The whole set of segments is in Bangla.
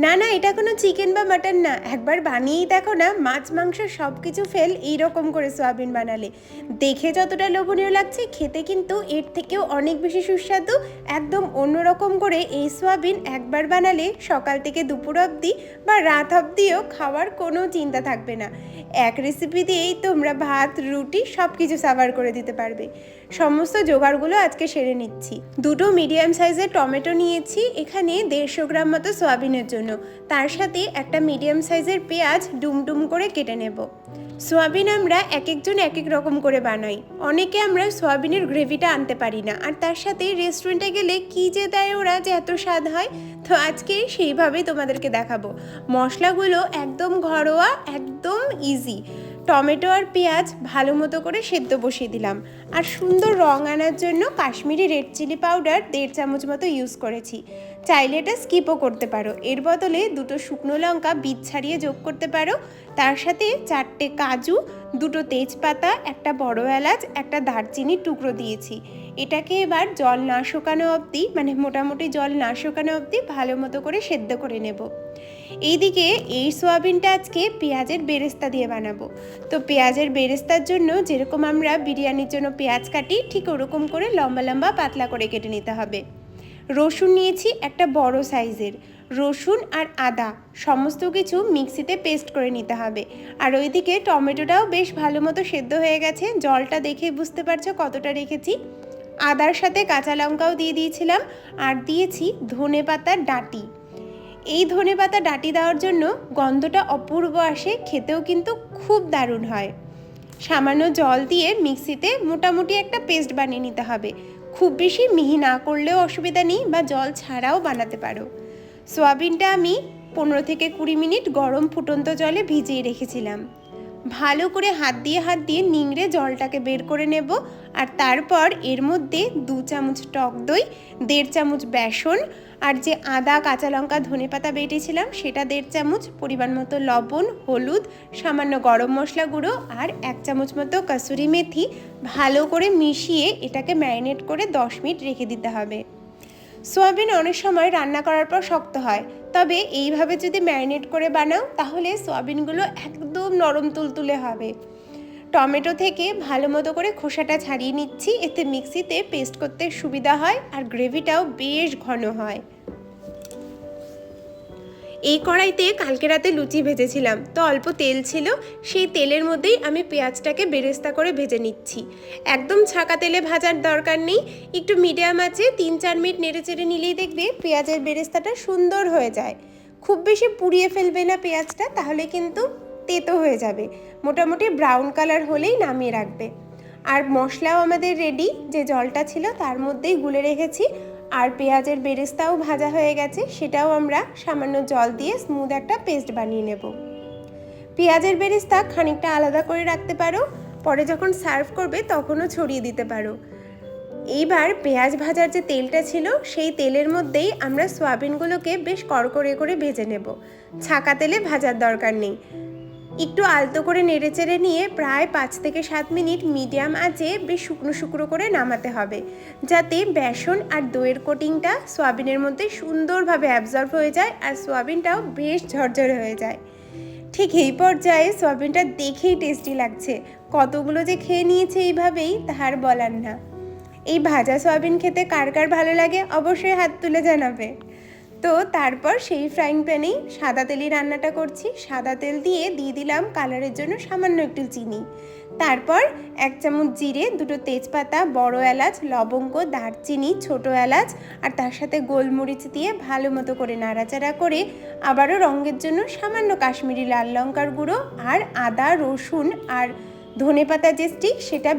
না না, এটা কোনো চিকেন বা মাটন না। একবার বানিয়েই দেখো না, মাছ, মাংস সব কিছু ফেল এইরকম করে সোয়াবিন বানালে। দেখে যতটা লোভনীয় লাগছে, খেতে কিন্তু এর থেকেও অনেক বেশি সুস্বাদু। একদম অন্যরকম করে এই সোয়াবিন একবার বানালে সকাল থেকে দুপুর অবধি বা রাত অবধিও খাওয়ার কোনো চিন্তা থাকবে না। এক রেসিপি দিয়েই তোমরা ভাত, রুটি সব কিছু সাভার করে দিতে পারবে। সমস্ত জোগাড়গুলো আজকে সেরে নিচ্ছি। দুটো মিডিয়াম সাইজের টমেটো নিয়েছি, এখানে দেড়শো গ্রাম মতো সোয়াবিনের জন্য। তার সাথে একটা মিডিয়াম সাইজের পেঁয়াজ ডুমডুম করে কেটে নেব। সোয়াবিন আমরা এক একজন এক এক রকম করে বানাই। অনেকে আমরা সোয়াবিনের গ্রেভিটা আনতে পারি না। আর তার সাথে রেস্টুরেন্টে গেলে কী যে দেয় ওরা যে এত স্বাদ হয়, তো আজকে সেইভাবেই তোমাদেরকে দেখাবো। মশলাগুলো একদম ঘরোয়া, একদম ইজি টমেটো আর পেঁয়াজ ভালো মতো করে সেদ্ধ বসিয়ে দিলাম। আর সুন্দর রং আনার জন্য কাশ্মীরি রেড চিলি পাউডার দেড় চামচ মতো ইউজ করেছি। চাইলে এটা স্কিপও করতে পারো। এর বদলে দুটো শুকনো লঙ্কা বীজ ছাড়িয়ে যোগ করতে পারো। তার সাথে চারটে কাজু, দুটো তেজপাতা, একটা বড় এলাচ, একটা দারচিনির টুকরো দিয়েছি। এটাকে এবার জল না শুকানো অবধি মানে মোটামুটি জল না শুকানো অবধি ভালো মতো করে সেদ্ধ করে নেব। এইদিকে এই সোয়াবিনটা আজকে পেঁয়াজের বেরেস্তা দিয়ে বানাবো। তো পেঁয়াজের বেরেস্তার জন্য যেরকম আমরা বিরিয়ানির জন্য পেঁয়াজ কাটি, ঠিক ওরকম করে লম্বা লম্বা পাতলা করে কেটে নিতে হবে। রসুন নিয়েছি একটা বড় সাইজের। রসুন আর আদা, সমস্ত কিছু মিক্সিতে পেস্ট করে নিতে হবে। আর ওইদিকে টমেটোটাও বেশ ভালো মতো সেদ্ধ হয়ে গেছে। জলটা দেখে বুঝতে পারছ কতটা রেখেছি? আদার সাথে কাঁচা লঙ্কাও দিয়ে দিয়েছিলাম আর দিয়েছি ধনে পাতার ডাঁটি। এই ধনে পাতা ডাঁটি দেওয়ার জন্য গন্ধটা অপূর্ব আসে, খেতেও কিন্তু খুব দারুণ হয়। সামান্য জল দিয়ে মিক্সিতে মোটামুটি একটা পেস্ট বানিয়ে নিতে হবে। খুব বেশি মিহি না করলেও অসুবিধা নেই বা জল ছাড়াও বানাতে পারো। সোয়াবিনটা আমি পনেরো থেকে কুড়ি মিনিট গরম ফুটন্ত জলে ভিজিয়ে রেখেছিলাম। ভালো করে হাত দিয়ে হাত দিয়ে নিংড়ে জলটাকে বের করে নেব। আর তারপর এর মধ্যে দু চামচ টক দই, দেড় চামচ বেসন আর যে আদা, কাঁচা লঙ্কা, ধনে পাতা বেটেছিলাম সেটা দেড় চামচ, পরিমাণ মতো লবণ, হলুদ, সামান্য গরম মশলা গুঁড়ো আর এক চামচ মতো কাসুরি মেথি ভালো করে মিশিয়ে এটাকে ম্যারিনেট করে দশ মিনিট রেখে দিতে হবে। সোয়াবিন অনেক সময় রান্না করার পর শক্ত হয়, তবে এইভাবে যদি ম্যারিনেট করে বানাও তাহলে সোয়াবিনগুলো একদম নরম তুলতুলে হবে। টমেটো থেকে ভালো মতো করে খোসাটা ছাড়িয়ে নিচ্ছি। এতে মিক্সিতে পেস্ট করতে সুবিধা হয় আর গ্রেভিটাও বেশ ঘন হয়। এই কড়াইতে কালকে রাতে লুচি ভেজেছিলাম। তো অল্প তেল ছিল। সেই তেলের মধ্যেই আমি পেঁয়াজটাকে বেরেস্তা করে ভেজে নিচ্ছি। একদম ছাকা তেলে ভাজার দরকার নেই। একটু মিডিয়াম আছে তিন চার মিনিট নেড়ে চেড়ে নিলেই দেখবে পেঁয়াজের বেরেস্তাটা সুন্দর হয়ে যায়। খুব বেশি পুড়িয়ে ফেলবে না পেঁয়াজটা, তাহলে কিন্তু তেতো হয়ে যাবে। মোটামুটি ব্রাউন কালার হলেই নামিয়ে রাখবে। আর মশলাও আমাদের রেডি যে জলটা ছিল তার মধ্যেই গুলে রেখেছি। আর পেঁয়াজের বেরেস্তাও ভাজা হয়ে গেছে, সেটাও আমরা সামান্য জল দিয়ে স্মুথ একটা পেস্ট বানিয়ে নেব। পেঁয়াজের বেরেস্তা খানিকটা আলাদা করে রাখতে পারো, পরে যখন সার্ভ করবে তখনও ছড়িয়ে দিতে পারো। এইবার পেঁয়াজ ভাজার যে তেলটা ছিল, সেই তেলের মধ্যেই আমরা সোয়াবিনগুলোকে বেশ কড়কড়ে করে ভেজে নেব। ছাকা তেলে ভাজার দরকার নেই। একটু আলতো করে নেড়ে চেড়ে নিয়ে প্রায় পাঁচ থেকে সাত মিনিট মিডিয়াম আঁচে বেশ শুকনো শুকনো করে নামাতে হবে। যাতে বেসন আর দইয়ের কোটিংটা সোয়াবিনের মধ্যে সুন্দরভাবে অ্যাবজর্ব হয়ে যায় আর সোয়াবিনটাও বেশ ঝরঝরে হয়ে যায়। ঠিক এই পর্যায়ে সোয়াবিনটা দেখেই টেস্টি লাগছে। কতগুলো যে খেয়ে নিয়েছে এইভাবেই তাহার বলার না। এই ভাজা সয়াবিন খেতে কার কার ভালো লাগে অবশ্যই হাত তুলে জানাবে। তো তারপর সেই ফ্রাইং প্যানেই সাদা তেলই রান্নাটা করছি। সাদা তেল দিয়ে দিয়ে দিলাম কালারের জন্য সামান্য একটু চিনি। তারপর এক চামচ জিরে, দুটো তেজপাতা, বড় এলাচ, লবঙ্গ, দারচিনি, ছোট এলাচ আর তার সাথে গোলমরিচ দিয়ে ভালো মতো করে নাড়াচাড়া করে আবারও রঙের জন্য সামান্য কাশ্মীরি লাল লঙ্কার গুঁড়ো আর আদা, রসুন আর ধনে পাতা যে স্টিক সেটা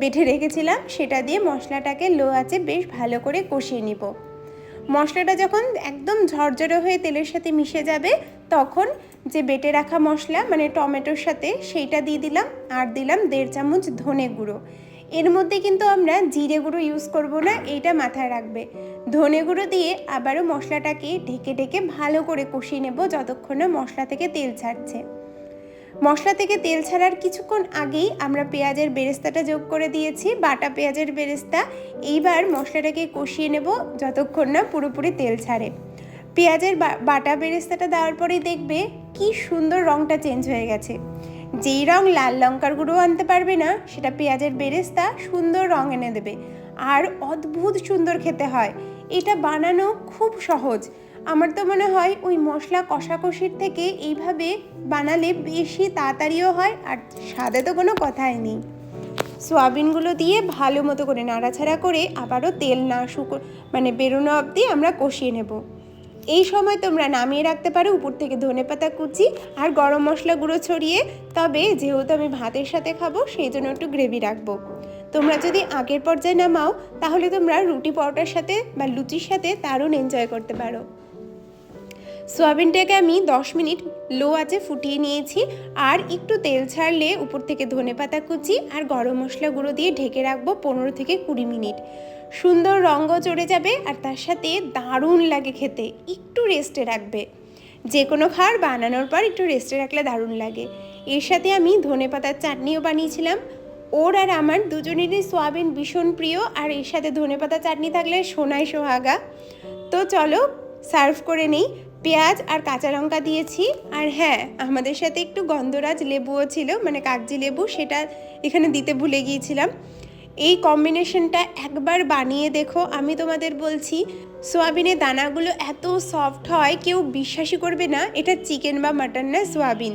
বেটে রেখেছিলাম, সেটা দিয়ে মশলাটাকে লো আঁচে বেশ ভালো করে কষিয়ে নিব। মশলাটা যখন একদম ঝরঝরে হয়ে তেলের সাথে মিশে যাবে, তখন যে বেটে রাখা মশলা মানে টমেটোর সাথে, সেইটা দিয়ে দিলাম। আর দিলাম দেড় চামচ ধনে গুঁড়ো। এর মধ্যে কিন্তু আমরা জিরে গুঁড়ো ইউজ করব না, এইটা মাথায় রাখবে। ধনে গুঁড়ো দিয়ে আবারও মশলাটাকে ঢেকে ঢেকে ভালো করে কষিয়ে নেব, যতক্ষণ না মশলা থেকে তেল ছাড়ছে। মশলা থেকে তেল ছাড়ার কিছুক্ষণ আগেই আমরা পেঁয়াজের বেরেস্তাটা যোগ করে দিয়েছি, বাটা পেঁয়াজের বেরেস্তা। এইবার মশলাটাকে কষিয়ে নেব যতক্ষণ না পুরোপুরি তেল ছাড়ে। পেঁয়াজের বাটা বেরেস্তাটা দেওয়ার পরেই দেখবে কি সুন্দর রঙটা চেঞ্জ হয়ে গেছে। যেই রং লাল লঙ্কার গুঁড়ো আনতে পারবে না, সেটা পেঁয়াজের বেরেস্তা সুন্দর রং এনে দেবে। আর অদ্ভুত সুন্দর খেতে হয়। এটা বানানো খুব সহজ। আমার তো মনে হয় ওই মশলা কষাকষির থেকে এইভাবে বানালে বেশি তাড়াতাড়িও হয় আর স্বাদে তো কোনো কথাই নেই। সোয়াবিনগুলো দিয়ে ভালো মতো করে নাড়াছাড়া করে আবারও তেল না শুকো মানে বেরোনো অবধি আমরা কষিয়ে নেব। এই সময় তোমরা নামিয়ে রাখতে পারো উপর থেকে ধনেপাতা কুচি আর গরম মশলা গুঁড়ো ছড়িয়ে। তবে যেহেতু আমি ভাতের সাথে খাব, সেই জন্য একটু গ্রেভি রাখব। তোমরা যদি আগের পর্যায়ে নামাও, তাহলে তোমরা রুটি পরোটার সাথে বা লুচির সাথে দারুণ এনজয় করতে পারো। সোয়াবিনটাকে আমি দশ মিনিট লো আঁচে ফুটিয়ে নিয়েছি আর একটু তেল ছাড়লে উপর থেকে ধনেপাতা কুচি আর গরম মশলা গুঁড়ো দিয়ে ঢেকে রাখব পনেরো থেকে কুড়ি মিনিট। সুন্দর রঙ্গ চড়ে যাবে আর তার সাথে দারুণ লাগে খেতে, একটু রেস্টে রাখবে। যে কোনো খাবার বানানোর পর একটু রেস্টে রাখলে দারুণ লাগে। এর সাথে আমি ধনেপাতার চাটনিও বানিয়েছিলাম। ওর আর আমার দুজনেরই সোয়াবিন ভীষণ প্রিয় আর এর সাথে ধনেপাতা চাটনি থাকলে সোনাই সোহাগা। তো চলো সার্ভ করে নিই। পেঁয়াজ আর কাঁচা লঙ্কা দিয়েছি। আর হ্যাঁ আমাদের সাথে একটু গন্ধরাজ লেবুও ছিল মানে কাগজি লেবু, সেটা এখানে দিতে ভুলে গিয়েছিলাম। এই কম্বিনেশনটা একবার বানিয়ে দেখো। আমি তোমাদের বলছি সোয়াবিনের দানাগুলো এত সফট হয়, কেউ বিশ্বাসই করবে না, এটা চিকেন বা মাটন না, সোয়াবিন।